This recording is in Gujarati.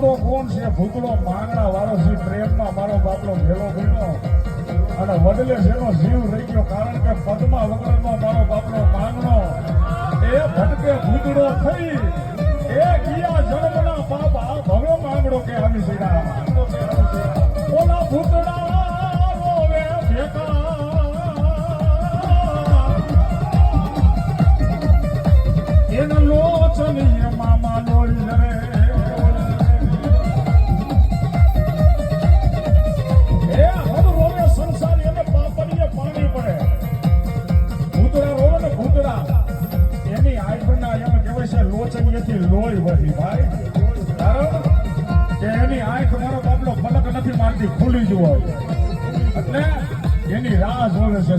ભૂગળો કોણ છે? ભૂગળો માંગણા વાળો છે. પ્રેમમાં મારો બાપલો ભેલો ભીણો અને વડલે જેનો જીવ રહી ગયો કારણ કે પદમાં વગરનો મારો બાપલો માંગણો એ ભટકે ભૂગળો થઈ. એમ કહેવાય નથી લોહી વહી, ભાઈ. કે એની આંખ મારો બાપલો ફલક નથી મારતી ખુલી જ હોય એટલે એની રાહ જોવે છે.